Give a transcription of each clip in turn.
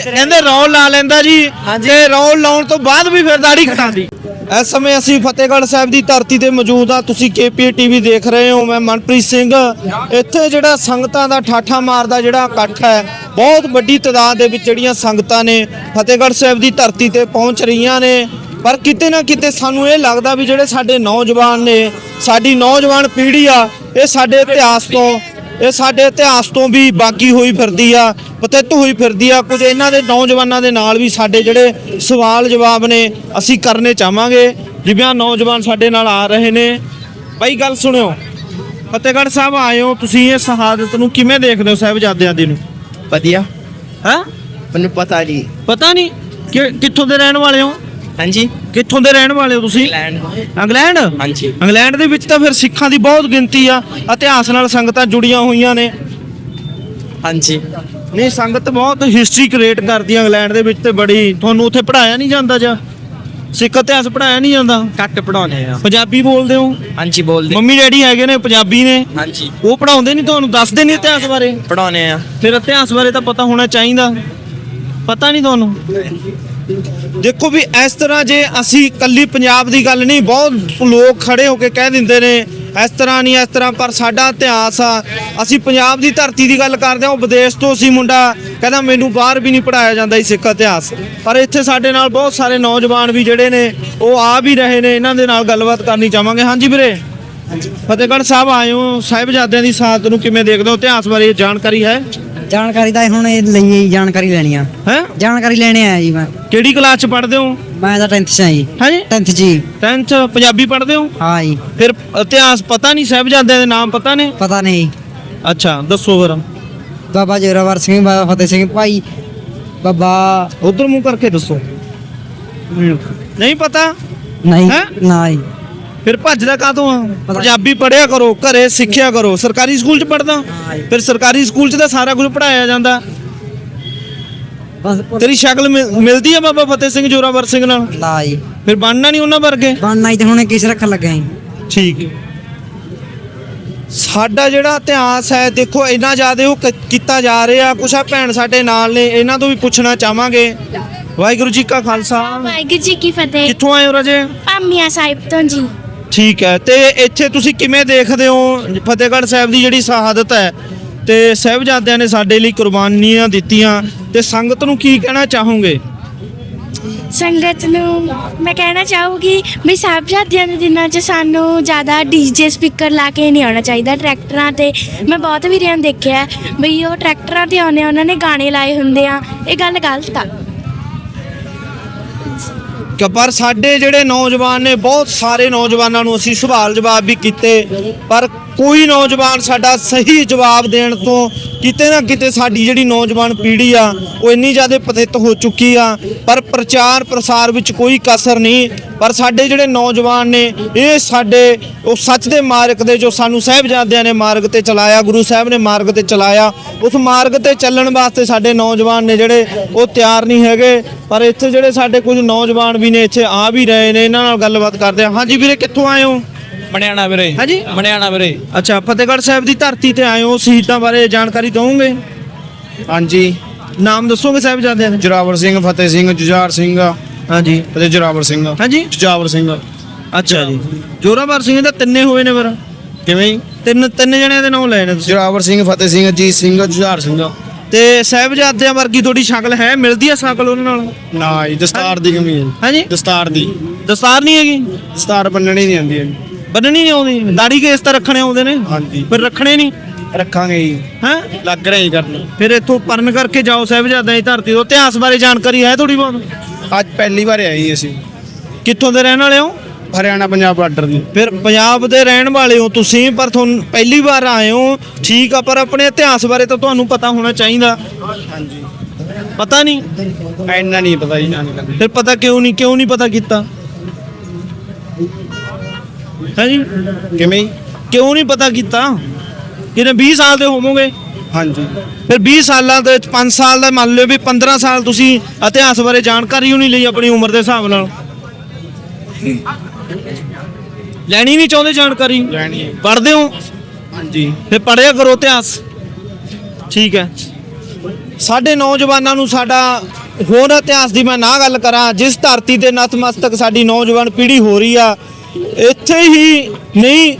ਕਹਿੰਦੇ ਰੌਲ ਲਾ ਲੈਂਦਾ ਜੀ ਤੇ ਰੌਲ ਲਾਉਣ ਤੋਂ ਬਾਅਦ ਵੀ ਫਿਰ ਦਾੜੀ ਕਟਾਉਂਦੀ ਇਸ ਸਮੇਂ ਅਸੀਂ ਫਤਿਹਗੜ੍ਹ ਸਾਹਿਬ ਦੀ ਧਰਤੀ ਤੇ ਮੌਜੂਦ ਆ ਤੁਸੀਂ ਕੇਪੀ ਟੀਵੀ ਦੇਖ ਰਹੇ ਹੋ। ਮੈਂ ਮਨਪ੍ਰੀਤ ਸਿੰਘ। ਇੱਥੇ ਜਿਹੜਾ ਸੰਗਤਾਂ ਦਾ ਠਾਠਾ ਮਾਰਦਾ ਜਿਹੜਾ ਇਕੱਠ ਹੈ ਬਹੁਤ ਵੱਡੀ ਤਾਦਾਦ ਦੇ ਵਿੱਚ ਜਿਹੜੀਆਂ ਸੰਗਤਾਂ ਨੇ ਫਤਿਹਗੜ੍ਹ ਸਾਹਿਬ ਦੀ ਧਰਤੀ ਤੇ ਪਹੁੰਚ ਰਹੀਆਂ ਨੇ। ਪਰ ਕਿਤੇ ਨਾ ਕਿਤੇ ਸਾਨੂੰ ਇਹ ਲੱਗਦਾ ਵੀ ਜਿਹੜੇ ਸਾਡੇ ਨੌਜਵਾਨ ਨੇ ਸਾਡੀ ਨੌਜਵਾਨ ਪੀੜ੍ਹੀ ਆ ਇਹ ਸਾਡੇ ਇਤਿਹਾਸ ਤੋਂ ਇਹ ਸਾਡੇ ਇਤਿਹਾਸ ਤੋਂ ਵੀ ਬਾਕੀ ਹੋਈ ਫਿਰਦੀ ਆ ਪਤਿਤ ਹੋਈ ਫਿਰਦੀ ਆ। ਕੁਝ ਇਹਨਾਂ ਦੇ ਨੌਜਵਾਨਾਂ ਦੇ ਨਾਲ ਵੀ ਸਾਡੇ ਜਿਹੜੇ ਸਵਾਲ ਜਵਾਬ ਨੇ ਅਸੀਂ ਕਰਨੇ ਚਾਹਾਂਗੇ। ਜਿਵੇਂ ਨੌਜਵਾਨ ਸਾਡੇ ਨਾਲ ਆ ਰਹੇ ਨੇ। ਬਾਈ ਗੱਲ ਸੁਣਿਓ। ਫਤਿਹਗੜ੍ਹ ਸਾਹਿਬ ਆਏ ਹੋ ਤੁਸੀਂ ਇਹ ਸ਼ਹਾਦਤ ਨੂੰ ਕਿਵੇਂ ਦੇਖਦੇ ਹੋ ਸਾਹਿਬਜ਼ਾਦਿਆਂ ਦੀ ਨੂੰ? ਵਧੀਆ। ਹਾਂ? ਮੈਨੂੰ ਪਤਾ ਨਹੀਂ। ਪਤਾ ਨਹੀਂ? ਕਿ ਕਿੱਥੋਂ ਦੇ ਰਹਿਣ ਵਾਲੇ ਹੋ? ਹਾਂਜੀ। ਕਿੱਥੋਂ ਦੇ ਰਹਿਣ ਵਾਲੇ ਹੋ ਤੁਸੀਂ? ਇੰਗਲੈਂਡ। ਇੰਗਲੈਂਡ? ਹਾਂਜੀ। ਇੰਗਲੈਂਡ ਦੇ ਵਿੱਚ ਤਾਂ ਫਿਰ ਸਿੱਖਾਂ ਦੀ ਬਹੁਤ ਗਿਣਤੀ ਆ ਇਤਿਹਾਸ ਨਾਲ ਸੰਗਤਾਂ ਜੁੜੀਆਂ ਹੋਈਆਂ ਨੇ। ਹਾਂਜੀ। ਨਹੀਂ ਸੰਗਤ ਬਹੁਤ ਹਿਸਟਰੀ ਕ੍ਰੀਏਟ ਕਰਦੀ ਆ ਇੰਗਲੈਂਡ ਦੇ ਵਿੱਚ ਤੇ ਬੜੀ ਤੁਹਾਨੂੰ ਉੱਥੇ ਪੜਾਇਆ ਨਹੀਂ ਜਾਂਦਾ ਜਾਂ? ਸਿੱਖ ਇਤਿਹਾਸ ਪੜਾਇਆ ਨਹੀਂ ਜਾਂਦਾ? ਘੱਟ ਪੜਾਉਣੇ ਆ। ਪੰਜਾਬੀ ਬੋਲਦੇ ਹੋ? ਹਾਂਜੀ ਬੋਲਦੇ। ਮੰਮੀ ਡੈਡੀ ਹੈਗੇ ਨੇ ਪੰਜਾਬੀ ਨੇ। ਹਾਂਜੀ। ਉਹ ਪੜਾਉਂਦੇ ਨਹੀਂ ਤੁਹਾਨੂੰ? ਦੱਸਦੇ ਨਹੀਂ ਇਤਿਹਾਸ ਬਾਰੇ? ਪੜਾਉਣੇ ਆ। ਫਿਰ ਇਤਿਹਾਸ ਬਾਰੇ ਤਾਂ ਪਤਾ ਹੋਣਾ ਚਾਹੀਦਾ। ਪਤਾ ਨਹੀਂ ਤੁਹਾਨੂੰ? ਦੇਖੋ ਵੀ ਇਸ ਤਰ੍ਹਾਂ ਜੇ ਅਸੀਂ ਕੱਲੀ ਪੰਜਾਬ ਦੀ ਗੱਲ ਨਹੀਂ ਬਹੁਤ ਲੋਕ ਖੜੇ ਹੋ ਕੇ ਕਹਿ ਦਿੰਦੇ ਨੇ ਇਸ ਤਰ੍ਹਾਂ ਨਹੀਂ ਇਸ ਤਰ੍ਹਾਂ ਪਰ ਸਾਡਾ ਇਤਿਹਾਸ ਆ। ਅਸੀਂ ਪੰਜਾਬ ਦੀ ਧਰਤੀ ਦੀ ਗੱਲ ਕਰਦੇ ਹਾਂ ਉਹ ਵਿਦੇਸ਼ ਤੋਂ ਸੀ ਮੁੰਡਾ ਕਹਿੰਦਾ ਮੈਨੂੰ ਬਾਹਰ ਵੀ ਨਹੀਂ ਪੜਾਇਆ ਜਾਂਦਾ ਸਿੱਖ ਇਤਿਹਾਸ। ਪਰ ਇੱਥੇ ਸਾਡੇ ਨਾਲ ਬਹੁਤ ਸਾਰੇ ਨੌਜਵਾਨ ਵੀ ਜਿਹੜੇ ਨੇ ਉਹ ਆ ਵੀ ਰਹੇ ਨੇ ਇਹਨਾਂ ਦੇ ਨਾਲ ਗੱਲਬਾਤ ਕਰਨੀ ਚਾਹਾਂਗੇ। ਹਾਂਜੀ ਵੀਰੇ? ਫਤਿਹਗੜ੍ਹ ਸਾਹਿਬ ਹੋ ਸਾਹਿਬਜ਼ਾਦਿਆਂ ਦੀ ਸਾਥ ਨੂੰ ਕਿਵੇਂ ਦੇਖਦੇ ਹੋ? ਇਤਿਹਾਸ ਬਾਰੇ ਜਾਣਕਾਰੀ ਹੈ? ਜਾਣਕਾਰੀ ਤਾਂ ਹੁਣ ਇਹ ਲਈ ਹੀ ਜਾਣਕਾਰੀ ਲੈਣੀ ਆ। ਹੈ? ਜਾਣਕਾਰੀ ਲੈਣੇ ਆਇਆ ਜੀ ਮੈਂ। ਕਿਹੜੀ ਕਲਾਸ ਚ ਪੜ੍ਹਦੇ ਹੋ? ਮੈਂ ਤਾਂ 10th ਚ ਆ ਜੀ। ਹਾਂਜੀ? 10th ਜੀ। 10th ਪੰਜਾਬੀ ਪੜ੍ਹਦੇ ਹੋ? ਹਾਂ ਜੀ। ਫਿਰ ਇਤਿਹਾਸ ਪਤਾ ਨਹੀਂ ਸਾਹਿਬਜ਼ਾਦਿਆਂ ਦੇ ਨਾਮ ਪਤਾ ਨੇ? ਪਤਾ ਨਹੀਂ। ਅੱਛਾ ਦੱਸੋ ਫਿਰ। ਬਾਬਾ ਜੋਰਾਵਰ ਸਿੰਘ ਬਾਬਾ ਫਤਿਹ ਸਿੰਘ ਭਾਈ ਬਾਬਾ ਉਧਰ ਮੂੰਹ ਕਰਕੇ ਦੱਸੋ। ਨਹੀਂ ਪਤਾ? ਨਹੀਂ ਹੈਂ? ਨਾ ਜੀ। ਫਿਰ ਭੱਜਦਾ ਕਾਹਤੋਂ ਆ? ਪੰਜਾਬੀ ਪੜ੍ਹਿਆ ਕਰੋ ਘਰੇ ਸਿੱਖਿਆ ਕਰੋ। ਸਰਕਾਰੀ ਸਕੂਲ ਚ ਜੀ। ਫਿਰ ਸਰਕਾਰੀ ਸਕੂਲ ਚ ਤਾਂ ਸਾਰਾ ਕੁਝ ਪੜਾਇਆ ਜਾਂਦਾ। ਬਸ ਤੇਰੀ ਸ਼ਕਲ ਮਿਲਦੀ ਆ ਬਾਬਾ ਫਤਿਹ ਸਿੰਘ ਜੋਰਾਵਰ ਸਿੰਘ ਨਾਲ? ਲਾ ਜੀ। ਫਿਰ ਬਣਨਾ ਨਹੀਂ ਉਹਨਾਂ ਵਰਗੇ? ਬਣਨਾ ਹੀ ਤੇ ਹੁਣ ਕਿਸ ਰੱਖਣ ਲੱਗਾ ਜੀ ਠੀਕ। ਸਾਡਾ ਜਿਹੜਾ ਇਤਿਹਾਸ ਹੈ ਦੇਖੋ ਇੰਨਾ ਜ਼ਿਆਦਾ ਉਹ ਕ- ਕੀਤਾ ਜਾ ਰਿਹਾ। ਕੁਛ ਆ ਭੈਣ ਸਾਡੇ ਨਾਲ ਨੇ ਇਹਨਾਂ ਤੋਂ ਵੀ ਪੁੱਛਣਾ ਚਾਹਾਂਗੇ। ਵਾਹਿਗੁਰੂ ਜੀ ਕਾ ਖਾਲਸਾ। ਵਾਹਿਗੁਰੂ ਜੀ ਕੀ ਫਤਿਹ। ਕਿੱਥੋਂ ਆਏ ਹੋ ਰਜੇ? ਭਾਮੀਆਂ ਸਾਹਿਬ ਤੋਂ ਜੀ। ਠੀਕ ਹੈ। ਤੇ ਇੱਥੇ ਤੁਸੀਂ ਕਿਵੇਂ ਦੇਖਦੇ ਹੋ ਫਤਿਹਗੜ੍ਹ ਸਾਹਿਬ ਦੀ ਜਿਹੜੀ ਸ਼ਹਾਦਤ ਹੈ? ਤੇ ਸਾਹਿਬਜ਼ਾਦਿਆਂ ਨੇ ਸਾਡੇ ਲਈ ਕੁਰਬਾਨੀਆਂ ਦਿੱਤੀਆਂ। ਤੇ ਸੰਗਤ ਨੂੰ ਕੀ ਕਹਿਣਾ ਚਾਹੋਗੇ? ਸੰਗਤ ਨੂੰ ਮੈਂ ਕਹਿਣਾ ਚਾਹੂਗੀ ਵੀ ਸਾਹਿਬਜ਼ਾਦਿਆਂ ਦੇ ਦਿਨਾਂ 'ਚ ਸਾਨੂੰ ਜ਼ਿਆਦਾ ਡੀਜੇ, ਸਪੀਕਰ ਲਾ ਕੇ ਨਹੀਂ ਆਉਣਾ ਚਾਹੀਦਾ ਟਰੈਕਟਰਾਂ ਤੇ। ਮੈਂ ਬਹੁਤ ਵੀਰਿਆਂ ਦੇਖਿਆ ਵੀ ਉਹ ਟਰੈਕਟਰਾਂ ਤੇ ਆਉਂਦੇ ਆ, ਉਹਨਾਂ ਨੇ ਗਾਣੇ ਲਾਏ ਹੁੰਦੇ ਆ। ਇਹ ਗੱਲ ਗਲਤ ਆ। ਕਿ ਪਰ ਸਾਡੇ ਜਿਹੜੇ ਨੌਜਵਾਨ ਨੇ, ਬਹੁਤ ਸਾਰੇ ਨੌਜਵਾਨਾਂ ਨੂੰ ਅਸੀਂ ਸਵਾਲ ਜਵਾਬ ਵੀ ਕੀਤੇ। ਪਰ ਕੋਈ ਨੌਜਵਾਨ ਸਾਡਾ ਸਹੀ ਜਵਾਬ ਦੇਣ ਤੋਂ ਕਿਤੇ ਨਾ ਕਿਤੇ ਸਾਡੀ ਜਿਹੜੀ ਨੌਜਵਾਨ ਪੀੜ੍ਹੀ ਆ, ਉਹ ਇੰਨੀ ਜ਼ਿਆਦਾ ਪਤਿਤ ਹੋ ਚੁੱਕੀ ਆ। ਪਰ ਪ੍ਰਚਾਰ ਪ੍ਰਸਾਰ ਵਿੱਚ ਕੋਈ ਕਸਰ ਨਹੀਂ। ਪਰ ਸਾਡੇ ਜਿਹੜੇ ਨੌਜਵਾਨ ਨੇ, ਇਹ ਸਾਡੇ, ਉਹ ਸੱਚ ਦੇ ਮਾਰਗ ਦੇ ਜੋ ਸਾਨੂੰ ਸਾਹਿਬਜ਼ਾਦਿਆਂ ਨੇ ਮਾਰਗ ਤੇ ਚਲਾਇਆ, ਗੁਰੂ ਸਾਹਿਬ ਨੇ ਮਾਰਗ ਤੇ ਚਲਾਇਆ, ਉਸ ਮਾਰਗ ਤੇ ਚੱਲਣ ਵਾਸਤੇ ਸਾਡੇ ਨੌਜਵਾਨ ਨੇ ਜਿਹੜੇ, ਉਹ ਤਿਆਰ ਨਹੀਂ ਹੈਗੇ। ਪਰ ਇੱਥੇ ਜਿਹੜੇ ਸਾਡੇ ਕੁਝ ਨੌਜਵਾਨ ਵੀ ਨੇ, ਇੱਥੇ ਆ ਵੀ ਰਹੇ ਨੇ। ਇਹਨਾਂ ਨਾਲ ਗੱਲਬਾਤ ਕਰਦੇ ਆ ਹਾਂਜੀ ਵੀਰੇ, ਕਿੱਥੋਂ ਆਏ ਹੋ? ਮਣਿਆਣਾ ਵੀਰੇ ਹਾਂਜੀ। ਮਣਿਆਣਾ ਵੀਰੇ। ਅੱਛਾ ਫਤਿਹਗੜ੍ਹ ਸਾਹਿਬ ਦੀ ਧਰਤੀ ਤੇ ਆਏ ਹੋ ਸ਼ਹੀਦਾਂ ਬਾਰੇ ਜਾਣਕਾਰੀ ਦਵੋਗੇ? ਹਾਂਜੀ। ਨਾਮ ਦੱਸੋਗੇ ਸਾਹਿਬਜ਼ਾਦਿਆਂ ਦੇ? ਜੁਰਾਵਰ ਸਿੰਘ ਫਤਿਹ ਸਿੰਘ ਜੁਝਾਰ ਸਿੰਘ। ਹਾਂਜੀ। ਅਤੇ ਜੁਰਾਵਰ ਸਿੰਘ। ਹਾਂਜੀ। ਜੁਝਾਵਰ ਸਿੰਘ। ਅੱਛਾ ਜੀ। ਜੋਰਾਵਰ ਸਿੰਘ ਦਾ ਤਿੰਨੇ ਹੋਏ ਨੇ ਫਿਰ? ਕਿਵੇਂ? ਤਿੰਨ ਤਿੰਨ ਜਣਿਆਂ ਦੇ ਨਾਮ ਲਏ ਨੇ ਤੁਸੀਂ। ਜੁਰਾਵਰ ਸਿੰਘ ਫਤਿਹ ਸਿੰਘ ਜੀਤ ਸਿੰਘ ਜੁਝਾਰ ਸਿੰਘ। ਤੇ ਸਾਹਿਬਜ਼ਾਦਿਆਂ ਵਰਗੀ ਤੁਹਾਡੀ ਸ਼ਕਲ ਹੈ? ਮਿਲਦੀ ਹੈ ਸ਼ਕਲ ਉਹਨਾਂ ਨਾਲ? ਨਾ ਜੀ ਦਸਤਾਰ ਦੀ ਕਮੀ ਹੈ। ਹਾਂਜੀ। ਦਸਤਾਰ ਦੀ। ਦਸਤਾਰ ਨਹੀਂ ਹੈਗੀ? ਦਸਤਾਰ ਬੰਨਣੀ ਨਹੀਂ ਆਉਂਦੀ ਹੈ ਜੀ। ਬੰਨਣੀ ਨਹੀਂ ਆਉਂਦੀ। ਦਾੜੀ ਕੇਸ ਤਾਂ ਰੱਖਣੇ ਆਉਂਦੇ ਨੇ। ਹਾਂਜੀ। ਫਿਰ ਰੱਖਣੇ ਨਹੀਂ? ਰੱਖਾਂਗੇ ਜੀ। ਹੈ? ਲੱਗ ਰਿਹਾ ਜੀ ਕਰਨ। ਫਿਰ ਇੱਥੋਂ ਪਰਨ ਕਰਕੇ ਜਾਓ ਸਾਹਿਬਜ਼ਾਦਿਆਂ ਦੀ ਧਰਤੀ ਤੋਂ। ਇਤਿਹਾਸ ਬਾਰੇ ਜਾਣਕਾਰੀ ਹੈ ਥੋੜੀ ਬਹੁਤ? ਅੱਜ ਪਹਿਲੀ ਵਾਰ ਆਏ ਜੀ ਅਸੀਂ। ਕਿੱਥੋਂ ਦੇ ਰਹਿਣ ਵਾਲੇ ਹੋ? ਹਰਿਆਣਾ ਪੰਜਾਬ ਬਾਰਡਰ ਦੀ। ਫਿਰ ਪੰਜਾਬ ਦੇ ਰਹਿਣ ਵਾਲੇ ਹੋ ਤੁਸੀਂ ਪਰ ਤੁਹਾਨੂੰ ਪਹਿਲੀ ਵਾਰ ਆਏ ਹੋ। ਠੀਕ ਆ ਪਰ ਆਪਣੇ ਇਤਿਹਾਸ ਬਾਰੇ ਤਾਂ ਤੁਹਾਨੂੰ ਪਤਾ ਹੋਣਾ ਚਾਹੀਦਾ। ਹਾਂਜੀ। ਪਤਾ ਨਹੀਂ? ਇੰਨਾ ਨਹੀਂ ਪਤਾ ਜੀ ਫਿਰ ਪਤਾ ਕਿਉਂ ਨਹੀਂ ਕਿਉਂ ਨਹੀਂ ਪਤਾ ਕੀਤਾ? ਹਾਂਜੀ। ਕਿਵੇਂ? ਕਿਉਂ ਨਹੀਂ ਪਤਾ ਕੀਤਾ? ਕਿਨੇ 20 ਸਾਲ ਦੇ ਹੋਵੋਗੇ? ਹਾਂਜੀ। ਫਿਰ 20 ਸਾਲਾਂ ਦੇ 5 ਸਾਲ ਦਾ ਮੰਨ ਲਿਓ ਵੀ 15 ਸਾਲ ਤੁਸੀਂ ਇਤਿਹਾਸ ਬਾਰੇ ਜਾਣਕਾਰੀ ਉਹ ਨਹੀਂ ਲਈ ਆਪਣੀ ਉਮਰ ਦੇ ਹਿਸਾਬ ਨਾਲ। ਲੈਣੀ ਨਹੀਂ ਚਾਹੁੰਦੇ ਜਾਣਕਾਰੀ? ਲੈਣੀ ਹੈ। ਪੜ੍ਹਦੇ ਹੋ? ਹਾਂਜੀ। ਫਿਰ ਪੜ੍ਹਿਆ ਕਰੋ ਇਤਿਹਾਸ। ਠੀਕ ਹੈ। ਸਾਡੇ ਨੌਜਵਾਨਾਂ ਨੂੰ ਸਾਡਾ ਹੋਰ ਇਤਿਹਾਸ ਦੀ ਮੈਂ ਨਾ ਗੱਲ ਕਰਾਂ ਜਿਸ ਧਰਤੀ ਤੇ ਨਤਮਸਤਕ ਸਾਡੀ ਨੌਜਵਾਨ ਪੀੜ੍ਹੀ ਹੋ ਰਹੀ ਆ ਇੱਥੇ ਹੀ ਨਹੀਂ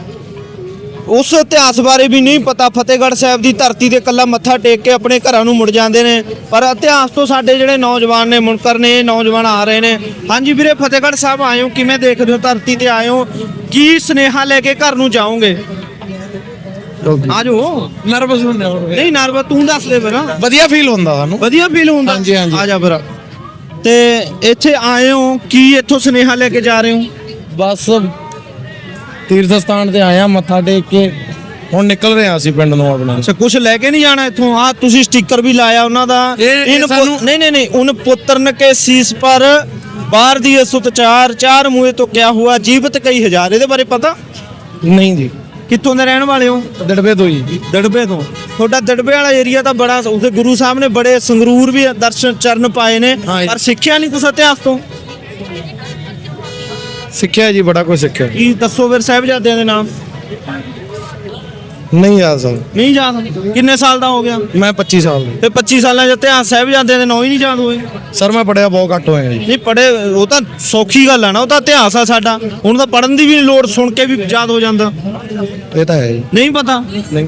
ਉਸ ਇਤਿਹਾਸ ਬਾਰੇ ਵੀ ਨਹੀਂ ਪਤਾ। ਫਤਿਹਗੜ੍ਹ ਸਾਹਿਬ ਦੀ ਧਰਤੀ ਤੇ ਕੱਲਾ ਮੱਥਾ ਟੇਕ ਕੇ ਆਪਣੇ ਘਰਾਂ ਨੂੰ ਮੁੜ ਜਾਂਦੇ ਨੇ। ਪਰ ਇਤਿਹਾਸ ਤੋਂ ਸਾਡੇ ਜਿਹੜੇ ਨੌਜਵਾਨ ਨੇ ਮੁਨਕਰ ਨੇ ਇਹ ਨੌਜਵਾਨ ਆ ਰਹੇ ਨੇ। ਹਾਂਜੀ ਵੀਰੇ ਫਤਿਹਗੜ੍ਹ ਸਾਹਿਬ ਆਏ ਹੋ ਕਿਵੇਂ ਦੇਖਦੇ ਹੋ ਧਰਤੀ ਤੇ ਆਏ ਹੋ? ਕੀ ਸਨੇਹਾ ਲੈ ਕੇ ਘਰ ਨੂੰ ਜਾਓਗੇ? ਆਜੋ। ਨਰਵਸ ਹੁੰਦੇ ਹੋ ਨਹੀਂ ਨਰਵਾ ਤੂੰ ਦੱਸ ਦੇ ਫਿਰ। ਵਧੀਆ ਫੀਲ ਹੁੰਦਾ ਸਾਨੂੰ। ਵਧੀਆ ਫੀਲ ਹੁੰਦਾ? ਹਾਂਜੀ, ਹਾਂਜੀ। ਆ ਜਾ ਫਿਰ। ਤੇ ਇੱਥੇ ਆਏ ਹੋ ਕੀ ਇੱਥੋਂ ਸਨੇਹਾ ਲੈ ਕੇ ਜਾ ਰਹੇ ਹੋ? ਬਸ ਤੀਰਥ ਸਥਾਨ ਤੇ ਆਇਆ ਮੱਥਾ ਟੇਕ ਕੇ ਹੁਣ ਨਿਕਲ ਰਹੇ ਹਾਂ ਅਸੀਂ ਪਿੰਡ ਨੂੰ ਆਪਣੇ। ਅੱਛਾ ਕੁਝ ਲੈ ਕੇ ਨਹੀਂ ਜਾਣਾ ਇੱਥੋਂ? ਆ ਤੁਸੀਂ ਸਟicker ਵੀ ਲਾਇਆ ਉਹਨਾਂ ਦਾ। ਇਹ- ਸਾਨੂੰ- ਨਹੀਂ ਨਹੀਂ ਨਹੀਂ ਉਨ ਪੁੱਤਰਨ ਕੇ ਸੀਸ ਪਰ ਬਾਹਰ ਦੀ ਸੁਤ ਚਾਰ ਚਾਰ ਮੂਹੇ ਤੋਂ ਕਿਆ ਹੁਆ ਜੀਵਤ ਕਈ ਹਜ਼ਾਰ ਇਹਦੇ ਬਾਰੇ ਪਤਾ? ਨਹੀਂ ਜੀ। ਕਿੱਥੋਂ ਦੇ ਰਹਿਣ ਵਾਲੇ ਹੋ? ਦੜਬੇ ਤੋਂ ਜੀ। ਦੜਬੇ ਤੋਂ। ਤੁਹਾਡਾ ਦੜਬੇ ਵਾਲਾ ਏਰੀਆ ਤਾਂ ਬੜਾ ਉਥੇ ਗੁਰੂ ਸਾਹਿਬ ਨੇ ਬੜੇ ਸੰਗਰੂਰ ਵੀ ਦਰਸ਼ਨ ਚਰਨ ਪਾਏ ਨੇ। ਪਰ ਸਿੱਖਿਆ ਨਹੀਂ ਕੁਛ ਇਤਿਹਾਸ ਤੋਂ? ਸਿੱਖਿਆ ਜੀ ਬੜਾ ਕੁਝ ਸਿੱਖਿਆ। ਕੀ ਦੱਸੋ ਫਿਰ ਸਾਹਿਬਜ਼ਾਦਿਆਂ ਦੇ ਨਾਮ? ਨਹੀਂ ਯਾਦ ਸਾਨੂੰ। ਨਹੀਂ ਯਾਦ? ਕਿੰਨੇ ਸਾਲ ਦਾ ਹੋ ਗਿਆ? ਮੈਂ 25 ਸਾਲ ਦਾ। ਤੇ 25 ਸਾਲਾਂ ਚ ਇਤਿਹਾਸ ਸਾਹਿਬਜ਼ਾਦਿਆਂ ਦੇ ਨਾਂ ਹੀ ਨਹੀਂ ਯਾਦ ਹੋਏ। ਸਰ ਮੈਂ ਪੜਿਆ ਬਹੁਤ ਘੱਟ ਹੋਇਆ ਜੀ। ਨਹੀਂ ਪੜੇ ਉਹ ਤਾਂ ਸੌਖੀ ਗੱਲ ਆ ਨਾ ਉਹ ਤਾਂ ਇਤਿਹਾਸ ਆ ਸਾਡਾ। ਹੁਣ ਤਾਂ ਪੜਨ ਦੀ ਵੀ ਲੋੜ ਸੁਣ ਕੇ ਵੀ ਯਾਦ ਹੋ ਜਾਂਦਾ। ਇਹ ਤਾਂ ਹੈ ਜੀ। ਨਹੀਂ ਪਤਾ? ਨਹੀਂ।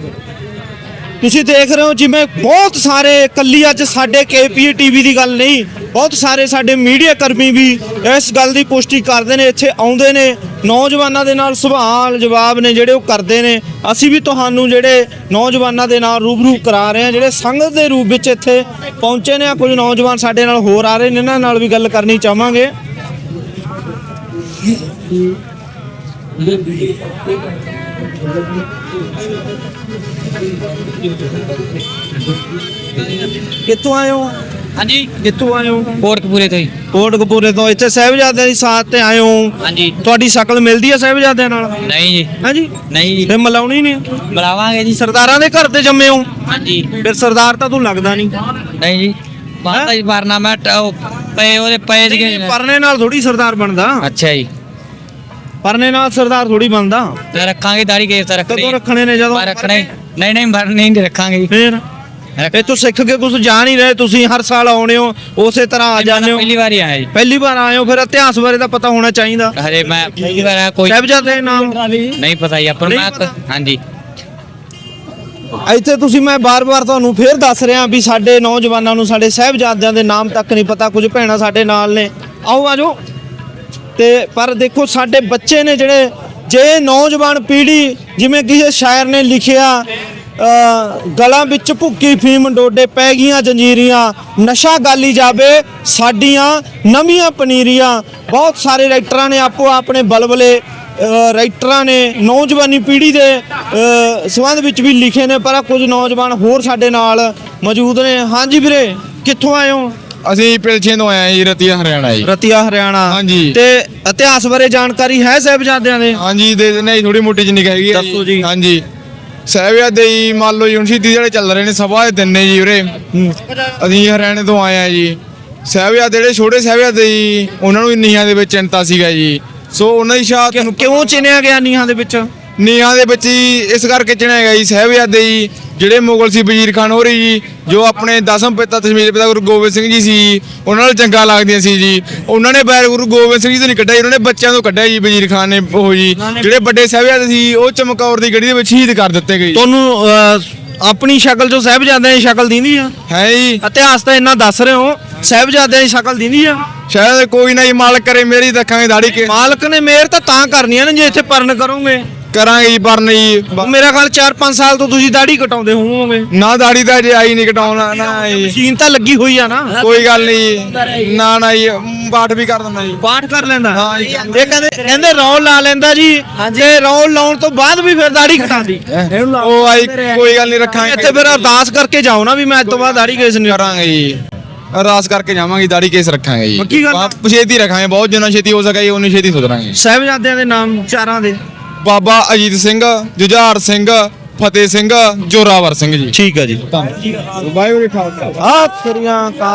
ਤੁਸੀਂ ਦੇਖ ਰਹੇ ਹੋ ਜਿਵੇਂ ਬਹੁਤ ਸਾਰੇ ਕੱਲੀ ਅੱਜ ਸਾਡੇ ਕੇਪੀ ਟੀਵੀ ਦੀ ਗੱਲ ਨਹੀਂ। ਬਹੁਤ ਸਾਰੇ ਸਾਡੇ ਮੀਡੀਆ ਕਰਮੀ ਵੀ ਇਸ ਗੱਲ ਦੀ ਪੁਸ਼ਟੀ ਕਰਦੇ ਨੇ, ਇੱਥੇ ਆਉਂਦੇ ਨੇ। ਨੌਜਵਾਨਾਂ ਦੇ ਨਾਲ ਸਵਾਲ ਜਵਾਬ ਨੇ ਜਿਹੜੇ ਉਹ ਕਰਦੇ ਨੇ। ਅਸੀਂ ਵੀ ਤੁਹਾਨੂੰ ਜਿਹੜੇ ਨੌਜਵਾਨਾਂ ਦੇ ਨਾਲ ਰੂਬਰੂ ਕਰਾ ਰਹੇ ਹਾਂ, ਜਿਹੜੇ ਸੰਗਤ ਦੇ ਰੂਪ ਵਿੱਚ ਇੱਥੇ ਪਹੁੰਚੇ ਨੇ। ਕੁਝ ਨੌਜਵਾਨ ਸਾਡੇ ਨਾਲ ਹੋਰ ਆ ਰਹੇ ਨੇ, ਇਹਨਾਂ ਨਾਲ ਵੀ ਗੱਲ ਕਰਨੀ ਚਾਹਾਂਗੇ। ਕਿੱਥੋਂ ਆਏ ਹੋ? ਹਾਂਜੀ। ਕਿੱਥੋਂ ਆਏ ਹੋ? ਕੋਟਕਪੂਰੇ ਤੋਂ ਹੀ। ਕੋਟਕਪੂਰੇ ਤੋਂ। ਇੱਥੇ ਸਾਹਿਬਜ਼ਾਦਿਆਂ ਦੀ ਸਾਥ ਤੇ ਆਏ ਹੋ? ਹਾਂਜੀ। ਤੁਹਾਡੀ ਸ਼ਕਲ ਮਿਲਦੀ ਹੈ ਸਾਹਿਬਜ਼ਾਦਿਆਂ ਨਾਲ? ਨਹੀਂ ਜੀ। ਹਾਂਜੀ? ਨਹੀਂ ਜੀ। ਫੇ ਮਲਾਉਣੀ ਨਹੀਂ ਬੁਲਾਵਾਂਗੇ ਜੀ। ਸਰਦਾਰਾਂ ਦੇ ਘਰ ਤੇ ਜੰਮੇ ਹੋ? ਹਾਂਜੀ। ਫਿਰ ਸਰਦਾਰ ਤਾਂ ਤੂੰ ਲੱਗਦਾ ਨਹੀਂ। ਨਹੀਂ ਜੀ। ਬਾਤਾ ਜੀ ਵਰਨਾ ਮੈਂ ਟ- ਉਹ ਪਏ ਉਹਦੇ ਪਏ ਸੀਗੇ। ਪਰਨੇ ਨਾਲ ਥੋੜੀ ਸਰਦਾਰ ਬਣਦਾ। ਅੱਛਾ ਜੀ। ਪਰਨੇ ਨਾਲ ਸਰਦਾਰ ਥੋੜੀ ਬਣਦਾ। ਤੇ ਰੱਖਾਂਗੇ ਦਾੜੀ ਕੇ ਤਾਂ ਰੱਖਣੀ। ਕਦੋਂ ਰੱਖਣੇ ਨੇ ਜਦੋਂ? ਪਰ ਰੱਖਣੇ ਨਹੀਂ ਨਹੀਂ ਮਰ ਨਹੀਂ ਰੱਖਾਂਗੇ ਜੀ। ਫੇਰ? ਇਹ ਤੋਂ ਸਿੱਖ ਕੇ ਕੁਝ ਜਾ ਨਹੀਂ ਰਹੇ ਤੁਸੀਂ ਹਰ ਸਾਲ ਆਉਣੇ ਹੋ ਉਸੇ ਤਰ੍ਹਾਂ ਆ ਜਾਂਦੇ ਹੋ। ਪਹਿਲੀ ਵਾਰ ਹੀ ਆਇਆ ਜੀ। ਪਹਿਲੀ ਵਾਰ ਆਏ ਹੋ ਫਿਰ ਇਤਿਹਾਸ ਬਾਰੇ ਤਾਂ ਪਤਾ ਹੋਣਾ ਚਾਹੀਦਾ। ਹਰੇ ਮੈਂ ਪਹਿਲੀ ਵਾਰ ਆਇਆ ਕੋਈ ਸਾਹਿਬਜ਼ਾਦੇ ਦੇ ਨਾਮ? ਨਹੀਂ ਪਤਾ ਜੀ ਆਪਾਂ ਨੂੰ ਨਹੀਂ ਮੈਂ ਹਾਂਜੀ। ਇੱਥੇ ਤੁਸੀਂ ਮੈਂ ਬਾਰ-ਬਾਰ ਤੁਹਾਨੂੰ ਫੇਰ ਦੱਸ ਰਿਹਾ ਵੀ ਸਾਡੇ ਨੌਜਵਾਨਾਂ ਨੂੰ ਸਾਡੇ ਸਾਹਿਬਜ਼ਾਦਿਆਂ ਦੇ ਨਾਮ ਤੱਕ ਨਹੀਂ ਪਤਾ ਕੁਝ ਭੈਣਾਂ ਸਾਡੇ ਨਾਲ ਨੇ। ਆਓ ਆਜੋ ਤੇ ਪਰ ਦੇਖੋ ਸਾਡੇ ਬੱਚੇ ਨੇ ਜਿਹੜੇ ਜੇ ਨੌਜਵਾਨ ਪੀੜ੍ਹੀ ਜਿਵੇਂ ਕਿਸੇ ਸ਼ਾਇਰ ਨੇ ਲਿਖਿਆ ਗਲਾਂ ਵਿੱਚ ਭੁੱਕੀ ਫੀਮ ਡੋਡੇ ਪੈ ਗਈਆਂ ਜੰਜੀਰੀਆਂ। ਨਸ਼ਾ ਗਾਲੀ ਜਾਵੇ ਸਾਡੀਆਂ ਨਵੀਆਂ ਪਨੀਰੀਆਂ। ਬਹੁਤ ਸਾਰੇ ਰਾਈਟਰਾਂ ਨੇ ਆਪੋ ਆਪਣੇ ਬਲਬਲੇ ਰਾਈਟਰਾਂ ਨੇ ਨੌਜਵਾਨੀ ਪੀੜ੍ਹੀ ਦੇ ਸੰਬੰਧ ਵਿੱਚ ਵੀ ਲਿਖੇ ਨੇ ਪਰ ਕੁਝ ਨੌਜਵਾਨ ਹੋਰ ਸਾਡੇ ਨਾਲ ਮੌਜੂਦ ਨੇ। ਹਾਂਜੀ ਵੀਰੇ ਕਿੱਥੋਂ ਆਏ ਹੋ? ਅਸੀਂ ਪਿਲਛੇ ਤੋਂ ਆਏ ਹਾਂ ਜੀ ਰਤੀਆ ਹਰਿਆਣਾ ਜੀ। ਰਤੀਆ ਹਰਿਆਣਾ। ਹਾਂਜੀ। ਤੇ ਇਤਿਹਾਸ ਬਾਰੇ ਜਾਣਕਾਰੀ ਹੈ ਸਾਹਿਬਜ਼ਾਦਿਆਂ ਦੇ? ਹਾਂਜੀ ਦੇ ਦਿੰਦੇ ਥੋੜੀ ਮੋਟੀ ਜਿੰਨੀ ਹੈਗੀ ਦੱਸੋ ਜੀ। ਹਾਂਜੀ। ਸਾਹਿਬਜ਼ਾਦੇ ਜੀ, ਮੰਨ ਲਓ ਯੂਨੀਵਰਸਿਟੀ ਜਿਹੜੇ ਚੱਲ ਰਹੇ ਨੇ ਸਭਾ ਦੇ ਦਿਨ ਨੇ ਜੀ ਉਰੇ। ਅਸੀਂ ਹਰਿਆਣੇ ਤੋਂ ਆਏ ਆ ਜੀ। ਸਾਹਿਬਜ਼ਾਦੇ ਜਿਹੜੇ ਛੋਟੇ ਸਾਹਿਬਜ਼ਾਦੇ ਜੀ, ਉਹਨਾਂ ਨੂੰ ਨੀਹਾਂ ਦੇ ਵਿੱਚ ਚਿੰਤਾ ਸੀਗਾ ਜੀ। ਸੋ ਉਹਨਾਂ ਦੀ ਸ਼ਹਾਦਤ ਕਿਉਂ ਚਿਣਿਆ ਗਿਆ ਨੀਹਾਂ ਦੇ ਵਿੱਚ? ਨੀਹਾਂ ਦੇ ਵਿੱਚ ਹੀ ਇਸ ਕਰਕੇ ਚਿਣਿਆ ਗਿਆ ਜੀ ਸਾਹਿਬਜ਼ਾਦੇ ਜੀ ਜਿਹੜੇ ਮੁਗਲ ਸੀ ਵਜ਼ੀਰ ਖਾਨ ਹੋ ਰਹੀ ਜੀ ਜੋ ਆਪਣੇ ਦਸਮ ਪਿਤਾ ਦਸ਼ਮੇਸ਼ ਪਿਤਾ ਗੁਰੂ ਗੋਬਿੰਦ ਸਿੰਘ ਜੀ ਸੀ ਉਹਨਾਂ ਨਾਲ ਜੰਗਾਂ ਲੱਗਦੀਆਂ ਸੀ ਜੀ। ਉਹਨਾਂ ਨੇ ਬੈਰ ਗੁਰੂ ਗੋਬਿੰਦ ਸਿੰਘ ਜੀ ਤੋਂ ਨਹੀਂ ਕੱਢਿਆ ਜੀ ਉਹਨਾਂ ਨੇ ਬੱਚਿਆਂ ਤੋਂ ਕੱਢਿਆ ਜੀ ਵਜ਼ੀਰ ਖਾਨ ਨੇ ਉਹ ਜੀ। ਜਿਹੜੇ ਵੱਡੇ ਸਾਹਿਬਜ਼ਾਦੇ ਸੀ ਉਹ ਚਮਕੌਰ ਦੀ ਗੜੀ ਦੇ ਵਿੱਚ ਸ਼ਹੀਦ ਕਰ ਦਿੱਤੇ ਗਏ ਤੁਹਾਨੂੰ ਆਪਣੀ ਸ਼ਕਲ ਚੋਂ ਸਾਹਿਬਜ਼ਾਦਿਆਂ ਦੀ ਸ਼ਕਲ ਦਿੰਦੀ ਆ? ਹੈ ਜੀ। ਇਤਿਹਾਸ ਤਾਂ ਇੰਨਾ ਦੱਸ ਰਹੇ ਹੋ ਸਾਹਿਬਜ਼ਾਦਿਆਂ ਦੀ ਸ਼ਕਲ ਦਿੰਦੀ ਆ? ਸ਼ਾਇਦ ਕੋਈ ਨਾ ਜੀ ਮਾਲਕ ਕਰੇ ਮੇਰੀ ਦੇਖਾਂਗੇ ਦਾੜੀ ਕੇ ਮਾਲਕ ਨੇ ਮਿਹਰ ਤਾਂ ਤਾਂ ਕਰਨੀ ਆ ਨਾ ਜੇ ਇੱਥੇ ਪਰਨ ਕਰੋਗੇ। ਕਰਾਂਗੇ ਜੀ ਪਰਨ ਜੀ ਬ- ਮੇਰਾ ਖਿਆਲ 4-5 ਸਾਲ ਤੋਂ ਤੁਸੀਂ ਦਾੜੀ ਕਟਾਉਂਦੇ ਹੋਵੋਗੇ। ਨਾ ਦਾੜੀ ਤਾਂ ਜੇ ਆਈ ਨਹੀਂ ਕਟਾਉਣਾ ਨਾ ਜੀ ਮਸ਼ੀਨ ਤਾਂ ਲੱਗੀ ਹੋਈ ਆ ਨਾ। ਕੋਈ ਗੱਲ ਨਹੀਂ। ਨਾ ਨਾ ਜੀ ਬਾਠ ਵੀ ਕਰ ਦਿੰਦਾ ਜੀ। ਪਾਠ ਕਰ ਲੈਂਦਾ। ਹਾਂ ਜੀ। ਇਹ ਕਹਿੰਦੇ ਕਹਿੰਦੇ ਰੌਲ ਲਾ ਲੈਂਦਾ ਜੀ। ਤੇ ਰੌਲ ਲਾਉਣ ਤੋਂ ਬਾਅਦ ਵੀ ਫਿਰ ਦਾੜੀ ਕਟਾਉਂਦੀ। ਉਹ ਆਈ ਕੋਈ ਗੱਲ ਨਹੀਂ ਰੱਖਾਂਗੇ। ਇੱਥੇ ਫਿਰ ਅਰਦਾਸ ਕਰਕੇ ਜਾਓ ਨਾ ਵੀ ਮੈਂ ਅੱਜ ਤੋਂ ਬਾਅਦ ਦਾੜੀ ਕੇਸ ਨਹੀਂ ਕਰਾਂਗੇ ਜੀ। ਅਰਦਾਸ ਕਰਕੇ ਜਾਵਾਂਗੇ ਦਾੜੀ ਕੇਸ ਰੱਖਾਂਗੇ ਜੀ। ਪੱਕੀ ਗੱਲ ਆ? ਆਪ ਛੇਤੀ ਰੱਖਾਂਗੇ ਬਹੁਤ ਜਿੰਨਾ ਛੇਤੀ ਹੋ ਸਕੇ ਉਨੀ ਛੇਤੀ ਸੁਧਰਾਂਗੇ ਸਾਹਿਬਜ਼ਾਦਿਆਂ ਦੇ ਨਾਮ ਚਾਰਾਂ ਦੇ। ਬਾਬਾ ਅਜੀਤ ਸਿੰਘ ਜੁਝਾਰ ਸਿੰਘ ਫਤਿਹ ਸਿੰਘ ਜੋਰਾਵਰ ਸਿੰਘ ਜੀ। ਠੀਕ ਹੈ ਜੀ। ਵਾਹਿਗੁਰੂ ਜੀ ਖਾਲਸਾ। ਆ ਤੇਰੀਆਂ ਕਾ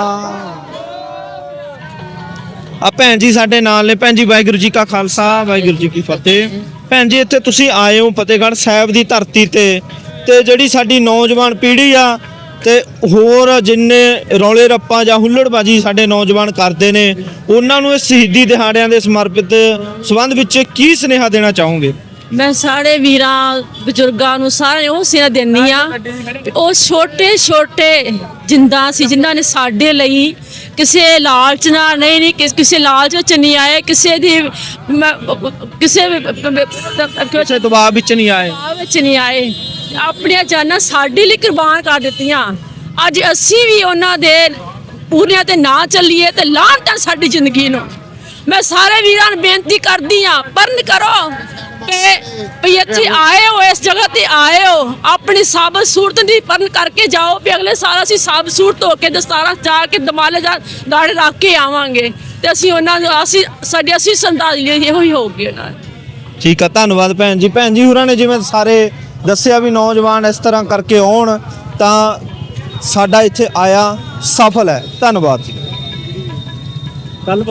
ਆ ਭੈਣ ਜੀ ਸਾਡੇ ਨਾਲ ਨੇ। ਭੈਣ ਜੀ ਵਾਹਿਗੁਰੂ ਜੀ ਕਾ ਖਾਲਸਾ ਵਾਹਿਗੁਰੂ ਜੀ ਕੀ ਫਤਿਹ। ਭੈਣ ਜੀ ਇੱਥੇ ਤੁਸੀਂ ਆਏ ਹੋ ਫਤਿਹਗੜ੍ਹ ਸਾਹਿਬ ਦੀ ਧਰਤੀ ਤੇ ਤੇ ਜਿਹੜੀ ਸਾਡੀ ਨੌਜਵਾਨ ਪੀੜ੍ਹੀ ਆ ਤੇ ਹੋਰ ਜਿੰਨੇ ਰੌਲੇ ਰੱਪਾ ਜਾਂ ਹੁੱਲੜਬਾਜੀ ਸਾਡੇ ਨੌਜਵਾਨ ਕਰਦੇ ਨੇ ਉਹਨਾਂ ਨੂੰ ਇਹ ਸ਼ਹੀਦੀ ਦਿਹਾੜਿਆਂ ਦੇ ਸਮਰਪਿਤ ਸਬੰਧ ਵਿੱਚ ਕੀ ਸੁਨੇਹਾ ਦੇਣਾ ਚਾਹੋਗੇ? ਮੈਂ ਸਾਰੇ ਵੀਰਾਂ ਬਜ਼ੁਰਗਾਂ ਨੂੰ ਸਾਰਿਆਂ ਨੂੰ ਉਹ ਸਿਆ ਦਿੰਨੀ ਆ ਉਹ ਛੋਟੇ ਛੋਟੇ ਜਿੰਦਾ ਸੀ ਜਿਨ੍ਹਾਂ ਨੇ ਸਾਡੇ ਲਈ ਕਿਸੇ ਲਾਲਚ ਨਾਲ ਨਹੀਂ ਨਹੀਂ ਕਿਸ- ਕਿਸੇ ਲਾਲਚ ਵਿੱਚ ਨਹੀਂ ਆਏ ਕਿਸੇ ਦੀ ਕਿਸੇ ਕਿਸੇ ਦਬਾਅ ਵਿੱਚ ਨਹੀਂ ਆਏ। ਦਬਾਅ ਵਿੱਚ ਨਹੀਂ ਆਏ। ਆਪਣੀਆਂ ਜਾਨਾਂ ਸਾਡੇ ਲਈ ਕੁਰਬਾਨ ਕਰ ਦਿੱਤੀਆਂ। ਅੱਜ ਅਸੀਂ ਵੀ ਉਹਨਾਂ ਦੇ ਪੂਰਿਆਂ ਤੇ ਨਾ ਚੱਲੀਏ ਤੇ ਲਾਂਟਾਂ ਸਾਡੀ ਜ਼ਿੰਦਗੀ ਨੂੰ। ਮੈਂ ਸਾਰੇ ਵੀਰਾਂ ਨੂੰ ਬੇਨਤੀ ਕਰਦੀ ਆ ਪਰਨ ਕਰੋ। ਕਿ ਵੀ ਇੱਥੇ ਆਏ ਹੋ ਇਸ ਜਗ੍ਹਾ ਤੇ ਆਏ ਹੋ। ਆਪਣੀ ਸਾਬਤ ਸੂਰਤ ਦੀ ਪਰਨ ਕਰਕੇ ਜਾਓ ਵੀ ਅਗਲੇ ਸਾਲ ਅਸੀਂ ਸਾਬਤ ਸੂਰਤ ਹੋ ਕੇ ਦਸਤਾਰਾਂ ਜਾ ਕੇ ਦਮਾਲੇ ਜਾ ਦਾੜੇ ਰੱਖ ਕੇ ਆਵਾਂਗੇ। ਤੇ ਅਸੀਂ ਉਹਨਾਂ ਨੂੰ ਅਸੀਂ ਸਾਡੇ ਅਸੀਂ ਸੰਦਾਜ ਲਈ ਇਹੋ ਹੀ ਹੋਊਗੀ ਉਹਨਾਂ ਦੀ। ਠੀਕ ਆ ਧੰਨਵਾਦ ਭੈਣ ਜੀ। ਭੈਣ ਜੀ ਹੋਰਾਂ ਨੇ ਜਿਵੇਂ ਸਾਰੇ ਦੱਸਿਆ ਵੀ ਨੌਜਵਾਨ ਇਸ ਤਰ੍ਹਾਂ ਕਰਕੇ ਆਉਣ ਤਾਂ ਸਾਡਾ ਇੱਥੇ ਆਇਆ ਸਫਲ ਹੈ। ਧੰਨਵਾਦ ਜੀ।